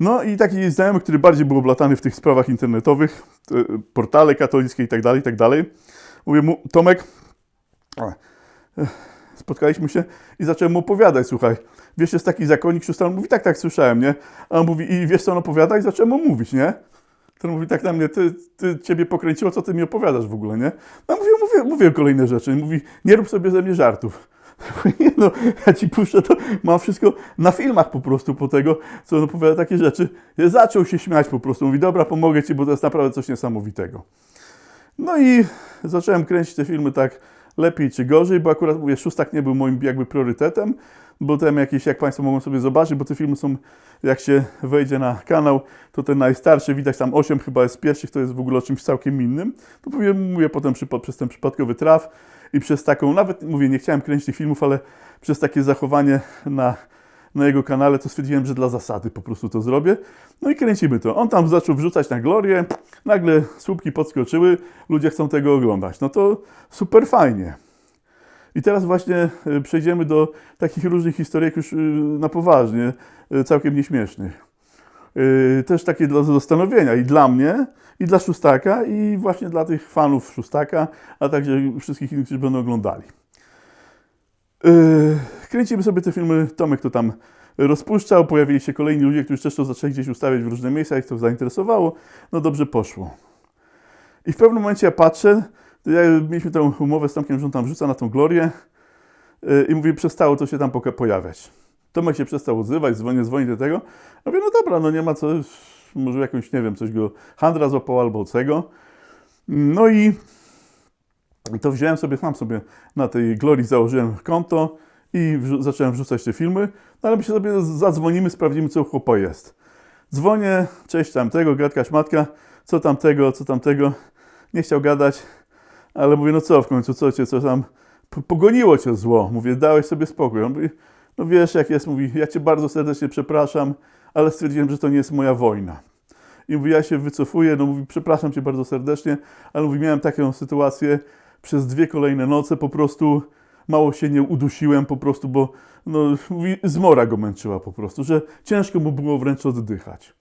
No i taki znajomy, który bardziej był oblatany w tych sprawach internetowych, e, portale katolickie i tak dalej, i tak dalej. Mówię mu, Tomek, e, spotkaliśmy się i zacząłem mu opowiadać, słuchaj, wiesz, jest taki zakonnik sióstr, mówi, tak, tak, słyszałem, nie? A on mówi, i wiesz co on opowiada? I zacząłem mu mówić, nie? Ten mówi tak na mnie, ty, ty ciebie pokręciło, co ty mi opowiadasz w ogóle, nie? No mówię, mówię, mówię kolejne rzeczy. Mówi, nie rób sobie ze mnie żartów. No, ja ci puszczę, to mam wszystko na filmach po prostu po tego, co on opowiada takie rzeczy. Zaczął się śmiać po prostu. Mówi, dobra, pomogę ci, bo to jest naprawdę coś niesamowitego. No i zacząłem kręcić te filmy tak lepiej czy gorzej, bo akurat mówię, szóstak nie był moim jakby priorytetem, bo tam jakieś, jak Państwo mogą sobie zobaczyć, bo te filmy są, jak się wejdzie na kanał, to ten najstarszy, widać tam 8 chyba jest pierwszych, to jest w ogóle o czymś całkiem innym. To mówię, mówię potem przy, przez ten przypadkowy traf i przez taką, nawet mówię, nie chciałem kręcić tych filmów, ale przez takie zachowanie na, na jego kanale, to stwierdziłem, że dla zasady po prostu to zrobię. No i kręcimy to. On tam zaczął wrzucać na glorię, nagle słupki podskoczyły, ludzie chcą tego oglądać. No to super fajnie. I teraz właśnie y, przejdziemy do takich różnych historyjek już y, na poważnie, y, całkiem nieśmiesznych. Y, Też takie dla zastanowienia i dla mnie, i dla Szóstaka, i właśnie dla tych fanów Szóstaka, a także wszystkich innych, którzy będą oglądali. Yy, Kręcimy sobie te filmy, Tomek to tam rozpuszczał, pojawili się kolejni ludzie, którzy też to zaczęli gdzieś ustawiać w różne miejsca, ich to zainteresowało, no dobrze poszło. I w pewnym momencie ja patrzę, ja, mieliśmy tę umowę z Tomkiem, że on tam wrzuca na tą glorię yy, i mówi, przestało to się tam pojawiać. Tomek się przestał odzywać, dzwonię, dzwonię do tego. Ja mówię, no dobra, no nie ma co, może jakąś, nie wiem, coś go handra złapał albo czego. No i to wziąłem sobie, sam sobie na tej Glorii założyłem konto i wrzu- zacząłem wrzucać te filmy, no ale my się sobie zadzwonimy, sprawdzimy, co u chłopa jest. Dzwonię, cześć tamtego, gadka szmatka, co tamtego, co tamtego. Nie chciał gadać, ale mówię, no co w końcu, co cię, co tam, po- pogoniło cię zło. Mówię, dałeś sobie spokój. On mówi, no wiesz jak jest, mówi, ja cię bardzo serdecznie przepraszam, ale stwierdziłem, że to nie jest moja wojna. I mówi, ja się wycofuję, no mówi, przepraszam cię bardzo serdecznie, ale mówi, miałem taką sytuację, przez dwie kolejne noce po prostu mało się nie udusiłem po prostu, bo no, mówi, zmora go męczyła po prostu, że ciężko mu było wręcz oddychać.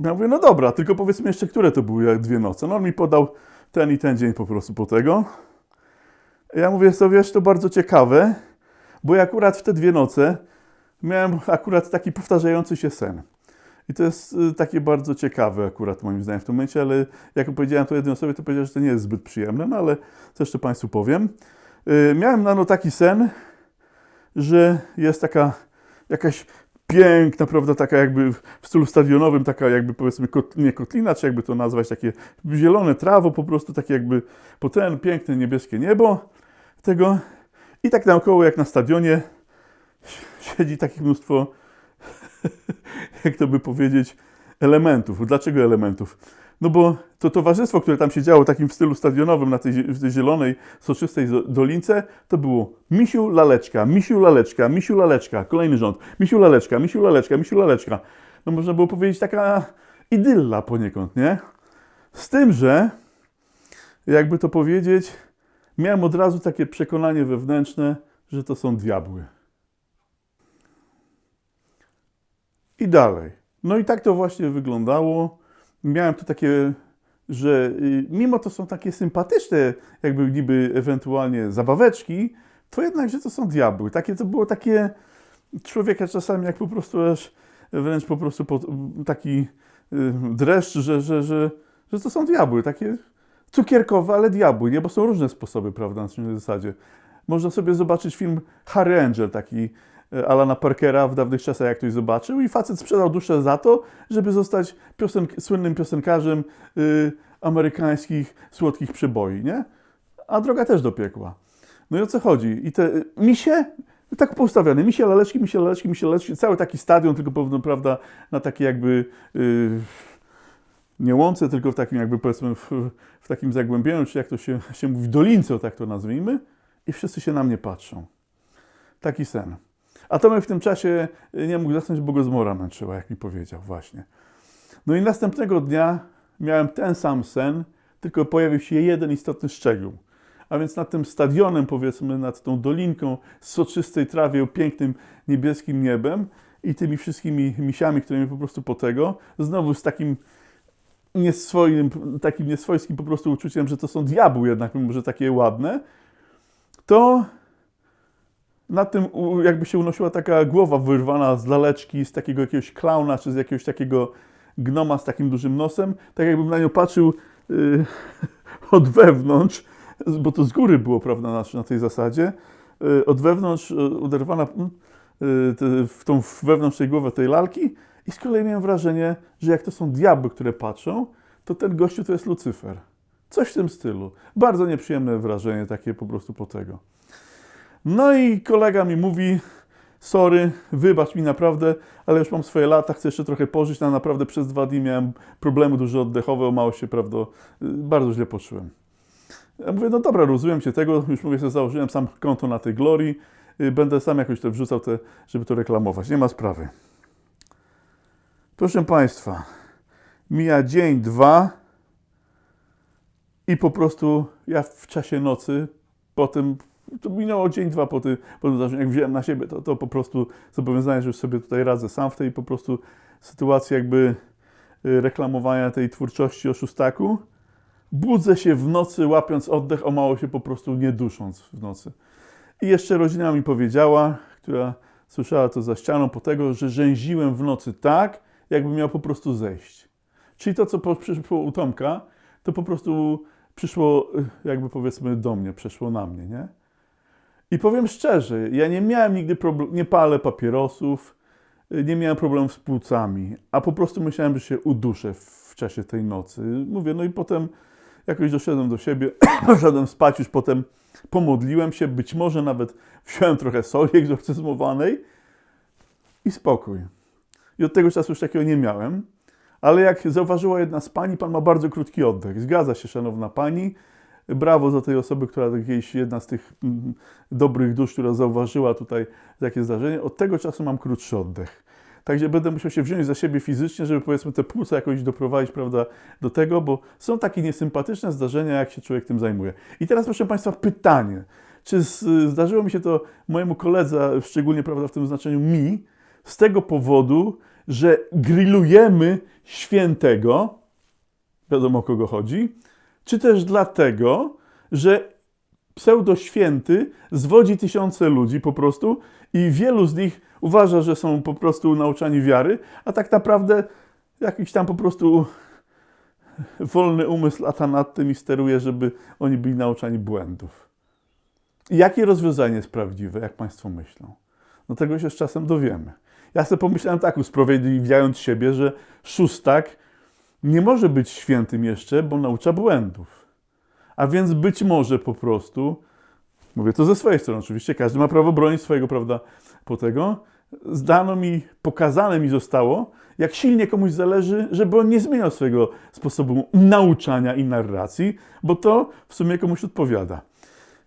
Ja mówię, no dobra, tylko powiedz mi jeszcze, które to były jak dwie noce. No on mi podał ten i ten dzień po prostu po tego. Ja mówię, co wiesz, to bardzo ciekawe, bo ja akurat w te dwie noce miałem akurat taki powtarzający się sen. I to jest y, takie bardzo ciekawe akurat moim zdaniem w tym momencie, ale jak powiedziałem to jednej osobie, to powiedział, że to nie jest zbyt przyjemne, no ale co jeszcze Państwu powiem. Y, Miałem na no taki sen, że jest taka jakaś piękna, prawda, taka jakby w stylu stadionowym, taka jakby powiedzmy, kot, nie kotlina, czy jakby to nazwać, takie zielone trawo, po prostu takie jakby po ten piękne niebieskie niebo tego i tak naokoło jak na stadionie siedzi takich mnóstwo jak to by powiedzieć, elementów. Dlaczego elementów? No bo to towarzystwo, które tam siedziało takim w stylu stadionowym na tej, w tej zielonej, soczystej dolince, to było Misiu Laleczka, Misiu Laleczka, Misiu Laleczka, kolejny rząd, Misiu Laleczka, Misiu Laleczka, Misiu Laleczka. No można było powiedzieć taka idylla poniekąd, nie? Z tym, że jakby to powiedzieć, miałem od razu takie przekonanie wewnętrzne, że to są diabły. I dalej. No i tak to właśnie wyglądało. Miałem tu takie, że y, mimo to są takie sympatyczne, jakby niby ewentualnie zabaweczki, to jednak, że to są diabły. Takie to było takie człowieka czasami jak po prostu aż wręcz po prostu taki y, dreszcz, że, że, że, że to są diabły. Takie cukierkowe, ale diabły, nie? Bo są różne sposoby, prawda, na tej zasadzie. Można sobie zobaczyć film Harry Angel, taki e, Alana Parkera w dawnych czasach, jak ktoś zobaczył, i facet sprzedał duszę za to, żeby zostać słynnym piosenkarzem y, amerykańskich słodkich przeboi, nie? A droga też do piekła. No i o co chodzi? I te y, misie, tak poustawione, misie laleczki, misie laleczki, misie laleczki, cały taki stadion, tylko pewno, prawda, na takie jakby... Y, nie łące, tylko w takim jakby powiedzmy w, w takim zagłębieniu, czy jak to się, się mówi, dolince, tak to nazwijmy, i wszyscy się na mnie patrzą. Taki sen. A Tomek w tym czasie nie mógł zasnąć, bo go zmora męczyła, jak mi powiedział właśnie. No i następnego dnia miałem ten sam sen, tylko pojawił się jeden istotny szczegół. A więc nad tym stadionem, powiedzmy, nad tą dolinką z soczystej trawie pięknym niebieskim niebem, i tymi wszystkimi misiami, które mnie po prostu po tego, znowu z takim nieswoim, takim nieswojskim po prostu uczuciem, że to są diabły jednak, mimo że takie ładne, to na tym jakby się unosiła taka głowa wyrwana z laleczki, z takiego jakiegoś klauna, czy z jakiegoś takiego gnoma z takim dużym nosem, tak jakbym na nią patrzył y, od wewnątrz, bo to z góry było, prawda, na, na tej zasadzie, y, od wewnątrz y, uderwana mm, y, te- w tą wewnątrz tej głowy tej lalki i z kolei miałem wrażenie, że jak to są diabły, które patrzą, to ten gościu to jest Lucyfer. Coś w tym stylu. Bardzo nieprzyjemne wrażenie takie po prostu po tego. No i kolega mi mówi, sorry, wybacz mi naprawdę, ale już mam swoje lata, chcę jeszcze trochę pożyć, na naprawdę przez dwa dni miałem problemy duże oddechowe, mało się, prawda, y, bardzo źle poczułem. Ja mówię, no dobra, rozumiem cię tego, już mówię, że założyłem sam konto na tej Glorii, y, będę sam jakoś to wrzucał, te, żeby to reklamować, nie ma sprawy. Proszę Państwa, mija dzień, dwa i po prostu ja w czasie nocy, po tym, to minęło dzień, dwa po tym, po tym jak wziąłem na siebie, to, to po prostu zobowiązanie, że sobie tutaj radzę sam w tej po prostu sytuacji jakby y, reklamowania tej twórczości o szóstaku. Budzę się w nocy, łapiąc oddech, o mało się po prostu nie dusząc w nocy. I jeszcze rodzina mi powiedziała, która słyszała to za ścianą po tego, że rzęziłem w nocy tak, jakby miał po prostu zejść. Czyli to, co przyszło u Tomka, to po prostu przyszło, y, jakby powiedzmy, do mnie, przeszło na mnie, nie? I powiem szczerze, ja nie miałem nigdy problemu, nie palę papierosów, y, nie miałem problemów z płucami, a po prostu myślałem, że się uduszę w czasie tej nocy. Mówię, no i potem jakoś doszedłem do siebie, szedłem spać, już potem pomodliłem się, być może nawet wziąłem trochę soli egzorcyzmowanej i spokój. I od tego czasu już takiego nie miałem. Ale jak zauważyła jedna z pani, pan ma bardzo krótki oddech. Zgadza się, szanowna pani. Brawo za tej osoby, która jakieś jedna z tych mm, dobrych dusz, która zauważyła tutaj takie zdarzenie. Od tego czasu mam krótszy oddech. Także będę musiał się wziąć za siebie fizycznie, żeby powiedzmy te płuca jakoś doprowadzić, prawda, do tego, bo są takie niesympatyczne zdarzenia, jak się człowiek tym zajmuje. I teraz proszę Państwa pytanie. Czy zdarzyło mi się to mojemu koledze, szczególnie prawda, w tym znaczeniu mi, z tego powodu, że grillujemy świętego, wiadomo o kogo chodzi, czy też dlatego, że pseudoświęty zwodzi tysiące ludzi po prostu i wielu z nich uważa, że są po prostu nauczani wiary, a tak naprawdę jakiś tam po prostu wolny umysł lata nad tym i steruje, żeby oni byli nauczani błędów. Jakie rozwiązanie jest prawdziwe, jak Państwo myślą? No tego się z czasem dowiemy. Ja sobie pomyślałem tak, usprawiedliwiając siebie, że szóstak nie może być świętym jeszcze, bo naucza błędów. A więc być może po prostu, mówię to ze swojej strony oczywiście, każdy ma prawo bronić swojego, prawda, po tego, zdano mi, pokazane mi zostało, jak silnie komuś zależy, żeby on nie zmieniał swojego sposobu nauczania i narracji, bo to w sumie komuś odpowiada.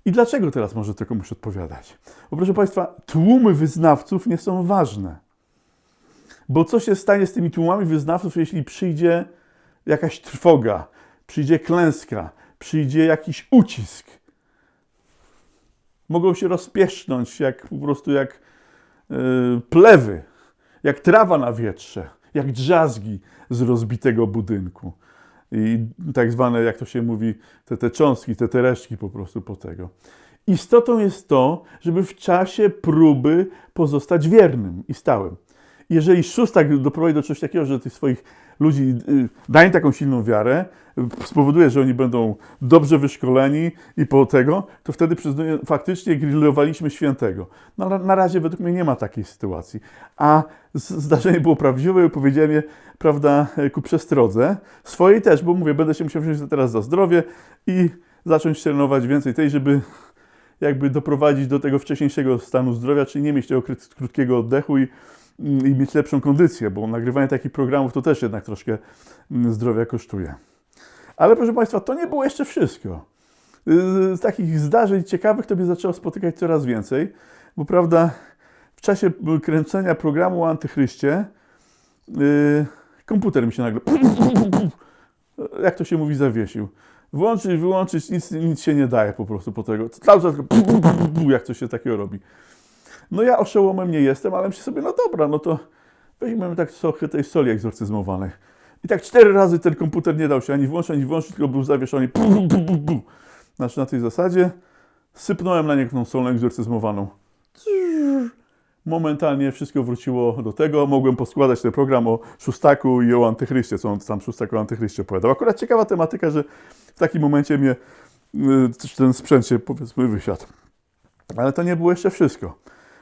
I dlaczego teraz może to komuś odpowiadać? Bo proszę Państwa, tłumy wyznawców nie są ważne. Bo co się stanie z tymi tłumami wyznawców, jeśli przyjdzie jakaś trwoga, przyjdzie klęska, przyjdzie jakiś ucisk? Mogą się rozpieszcząć jak po prostu jak yy, plewy, jak trawa na wietrze, jak drzazgi z rozbitego budynku. I tak zwane, jak to się mówi, te, te cząstki, te, te resztki po prostu po tego. Istotą jest to, żeby w czasie próby pozostać wiernym i stałym. Jeżeli szóstak doprowadzi do czegoś takiego, że tych swoich ludzi y, daje taką silną wiarę, y, spowoduje, że oni będą dobrze wyszkoleni i po tego, to wtedy przyznaję, faktycznie grillowaliśmy świętego. No, na, razie według mnie nie ma takiej sytuacji. A zdarzenie było prawdziwe powiedziałem je, prawda, ku przestrodze. Swojej też, bo mówię, będę się musiał wziąć teraz za zdrowie i zacząć trenować więcej tej, żeby jakby doprowadzić do tego wcześniejszego stanu zdrowia, czyli nie mieć tego kró- krótkiego oddechu i, i mieć lepszą kondycję, bo nagrywanie takich programów to też jednak troszkę mm, zdrowia kosztuje. Ale proszę Państwa, to nie było jeszcze wszystko. Yy, Z takich zdarzeń ciekawych to mnie zaczęło spotykać coraz więcej, bo prawda, w czasie kręcenia programu o Antychryście yy, komputer mi się nagle, jak to się mówi, zawiesił. Włączyć, wyłączyć, nic, nic się nie daje po prostu po tego. Cały czas jak coś się takiego robi. No ja oszołomem nie jestem, ale myślę sobie, no dobra, no to weźmiemy tak trochę tej soli egzorcyzmowanej. I tak cztery razy ten komputer nie dał się ani włączyć, ani włączyć, tylko był zawieszony. Pu, pu, pu, pu. Znaczy na tej zasadzie sypnąłem na niego tą solę egzorcyzmowaną. Momentalnie wszystko wróciło do tego. Mogłem poskładać ten program o szóstaku i o antychryście, co on tam szóstak o antychryście opowiadał. Akurat ciekawa tematyka, że w takim momencie mnie y, ten sprzęt się powiedzmy wysiadł. Ale to nie było jeszcze wszystko.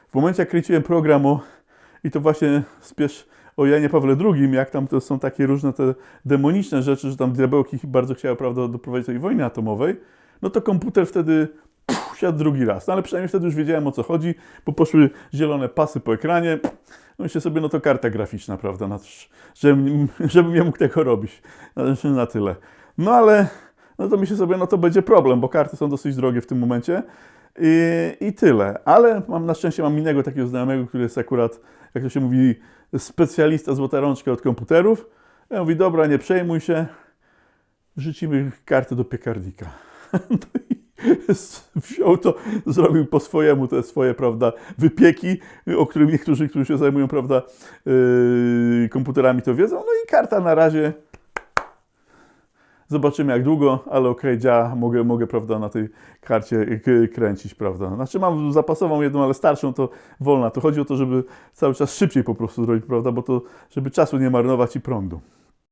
W momencie jak kręciłem program o, i to właśnie spiesz o Janie Pawle II, jak tam to są takie różne te demoniczne rzeczy, że tam diabełki bardzo chciały, prawda, doprowadzić do tej wojny atomowej, no to komputer wtedy siadł drugi raz. No ale przynajmniej wtedy już wiedziałem o co chodzi, bo poszły zielone pasy po ekranie. No myślę sobie, no to karta graficzna, prawda, na, żebym, żebym nie mógł tego robić. Na, na tyle. No ale, no to myślę sobie, no to będzie problem, bo karty są dosyć drogie w tym momencie. I, I tyle. Ale mam na szczęście mam innego takiego znajomego, który jest akurat, jak to się mówi, specjalista złota rączka od komputerów. Ja mówi, dobra, nie przejmuj się, rzucimy kartę do piekarnika. No i wziął to, zrobił po swojemu te swoje, prawda, wypieki, o których niektórzy, którzy się zajmują, prawda, yy, komputerami to wiedzą. No i karta na razie Zobaczymy jak długo, ale okej, działa, mogę, mogę, prawda, na tej karcie kręcić, prawda. Znaczy mam zapasową jedną, ale starszą, to wolna. To chodzi o to, żeby cały czas szybciej po prostu zrobić, prawda, bo to, żeby czasu nie marnować i prądu.